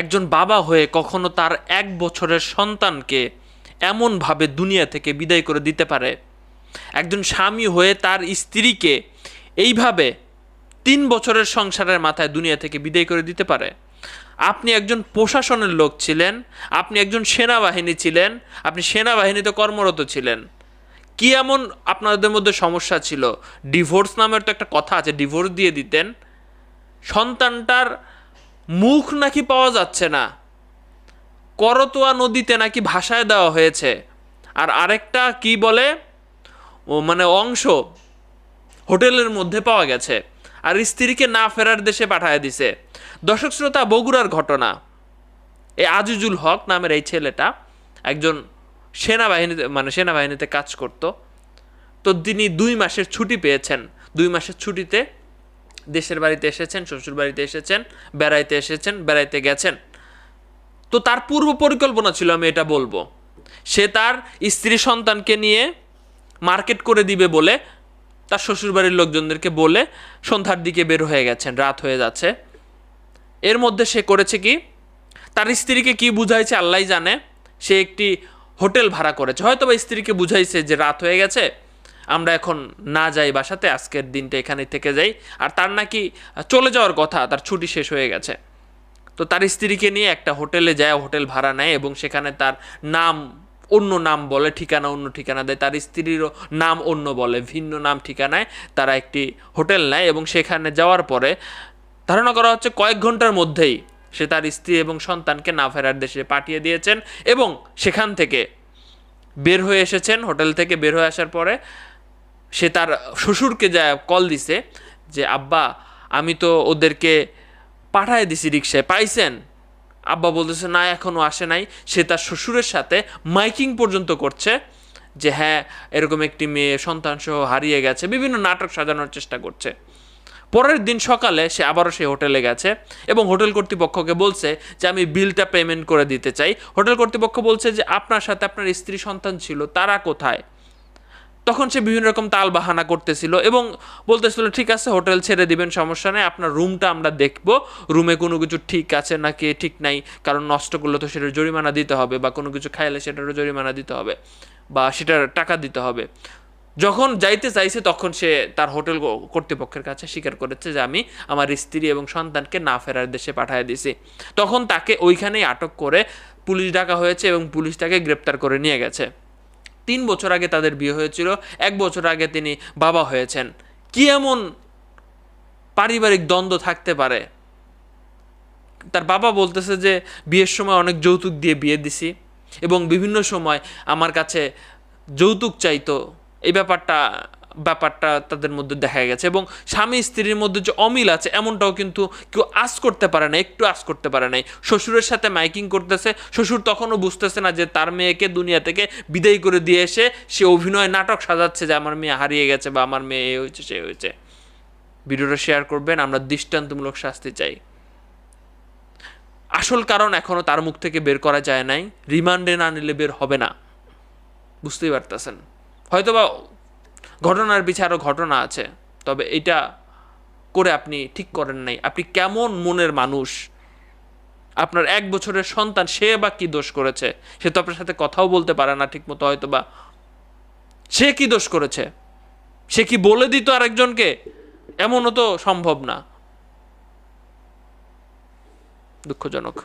একজন বাবা হয়ে কখনো তার এক বছরের সন্তানকে এমনভাবে দুনিয়া থেকে বিদায় করে দিতে পারে। একজন স্বামী হয়ে তার স্ত্রীকে এইভাবে তিন বছরের সংসারের মাথায় দুনিয়া থেকে বিদায় করে দিতে পারে। আপনি একজন প্রশাসনের লোক ছিলেন, আপনি একজন সেনাবাহিনী ছিলেন, আপনি সেনাবাহিনীতে কর্মরত ছিলেন। কি এমন আপনাদের মধ্যে সমস্যা ছিল? ডিভোর্স নামের তো একটা কথা আছে, ডিভোর্স দিয়ে দিতেন। সন্তানটার মুখ নাকি পাওয়া যাচ্ছে না। করতোয়া নদীতে নাকি ভাসায় দেওয়া হয়েছে। আর আরেকটা কি বলে? ও মানে অংশ হোটেলের মধ্যে পাওয়া গেছে। আর স্ত্রীকে না ফেরার দেশে পাঠায় দিছে। দর্শক শ্রোতা, বগুড়ার ঘটনা। এই আজিজুল হক নামের এই ছেলেটা একজন সেনাবাহিনীতে মানে সেনাবাহিনীতে কাজ করত। তো তিনি দুই মাসের ছুটি পেয়েছেন। দুই মাসের ছুটিতে দেশের বাড়িতে এসেছেন, শ্বশুর বাড়িতে এসেছেন, বেড়াইতে এসেছেন, বেড়াইতে গেছেন। তো তার পূর্ব পরিকল্পনা ছিল, আমি এটা বলব। সে তার স্ত্রী সন্তানকে নিয়ে মার্কেট করে দিবে বলে, তার শ্বশুরবাড়ির লোকজনদেরকে বলে সন্ধ্যার দিকে বের হয়ে গেছেন, রাত হয়ে যাচ্ছে। এর মধ্যে সে করেছে কি? তার স্ত্রীকে কি বুঝাইছে? আল্লাহ জানে। সে একটি হোটেল ভাড়া করেছে। হয়তো বা স্ত্রীকে বুঝাইছে যে রাত হয়ে গেছে। আমরা এখন না যাই বাসাতে, আজকের দিনটা এখানে থেকে যাই। আর তার নাকি চলে যাওয়ার কথা, তার ছুটি শেষ হয়ে গেছে। তো তার স্ত্রীকে নিয়ে একটা হোটেলে যায়, হোটেল ভাড়া নেয় এবং সেখানে তার নাম, অন্য নাম বলে, ঠিকানা অন্য ঠিকানা দেয়। তার স্ত্রীরও নাম অন্য বলে, ভিন্ন নাম ঠিকানায় তারা একটি হোটেল নেয় এবং সেখানে যাওয়ার পরে ধারণা করা হচ্ছে কয়েক ঘণ্টার মধ্যেই সে তার স্ত্রী এবং সন্তানকে না ফেরার দেশে পাঠিয়ে দিয়েছেন এবং সেখান থেকে বের হয়ে এসেছেন। হোটেল থেকে বের হয়ে আসার পরে সে তার শ্বশুরকে যা কল দিছে যে, আব্বা, আমি তো ওদেরকে পাঠায় দিছি রিক্সায় পাইছেন? আব্বা বলতেছে, না এখনও আসে নাই। সে তার শ্বশুরের সাথে মাইকিং পর্যন্ত করছে যে হ্যাঁ এরকম একটি মেয়ে সন্তান সহ হারিয়ে গেছে। বিভিন্ন নাটক সাজানোর চেষ্টা করছে। পরের দিন সকালে সে আবারও সেই হোটেলে গেছে এবং হোটেল কর্তৃপক্ষকে বলছে যে, আমি বিলটা পেমেন্ট করে দিতে চাই। হোটেল কর্তৃপক্ষ বলছে যে, আপনার সাথে আপনার স্ত্রী সন্তান ছিল, তারা কোথায়? তখন সে বিভিন্ন রকম তাল বাহানা করতেছিল এবং বলতেছিল, ঠিক আছে, হোটেল ছেড়ে দিবেন, সমস্যা নেই, আপনার রুমটা আমরা দেখব। রুমে কোনো কিছু ঠিক আছে নাকি ঠিক নাই? কারণ নষ্ট করলে তো সেটার জরিমানা দিতে হবে বা কোনো কিছু খাইলে সেটারও জরিমানা দিতে হবে বা সেটার টাকা দিতে হবে। যখন যাইতে চাইছে, তখন সে তার হোটেল কর্তৃপক্ষের কাছে স্বীকার করেছে যে, আমি আমার স্ত্রী এবং সন্তানকে না ফেরার দেশে পাঠিয়ে দিছি। তখন তাকে ওইখানেই আটক করে পুলিশ ডাকা হয়েছে এবং পুলিশ তাকে গ্রেপ্তার করে নিয়ে গেছে। তিন বছর আগে তাদের বিয়ে হয়েছিল, এক বছর আগে তিনি বাবা হয়েছেন। কি এমন পারিবারিক দ্বন্দ্ব থাকতে পারে? তার বাবা বলতেছে যে, বিয়ের সময় অনেক যৌতুক দিয়ে বিয়ে দিছি এবং বিভিন্ন সময় আমার কাছে যৌতুক চাইতো। এই ব্যাপারটা ব্যাপারটা তাদের মধ্যে দেখা গেছে এবং স্বামী স্ত্রীর মধ্যে যে অমিল আছে, এমনটাও কিন্তু কেউ আশ করতে পারে না, একটু আশ করতে পারে নাই। শ্বশুরের সাথে মাইকিং করতেছে, শ্বশুর তখনও বুঝতেছে না যে তার মেয়েকে দুনিয়া থেকে বিদায় করে দিয়ে এসে সে অভিনয় নাটক সাজাচ্ছে যে আমার মেয়ে হারিয়ে গেছে বা আমার মেয়ে এ হয়েছে, সে হয়েছে। ভিডিওটা শেয়ার করবেন, আমরা দৃষ্টান্তমূলক শাস্তি চাই। আসল কারণ এখনও তার মুখ থেকে বের করা যায় নাই, রিমান্ডে না নিলে বের হবে না। বুঝতেই পারতেছেন। হয়তোবা ঘটনার আরও ঘটনা আছে। তবে এটা করে আপনি ঠিক করেন নাই। আপনি কেমন মনের মানুষ? আপনার এক বছরের সন্তান, সে বা কি দোষ করেছে? সে তো আপনার সাথে কথাও বলতে পারে না ঠিক মতো হয়তো বা সে কি দোষ করেছে? সে কি বলে দিত আরেকজনকে? এমনও তো সম্ভব না। দুঃখজনক।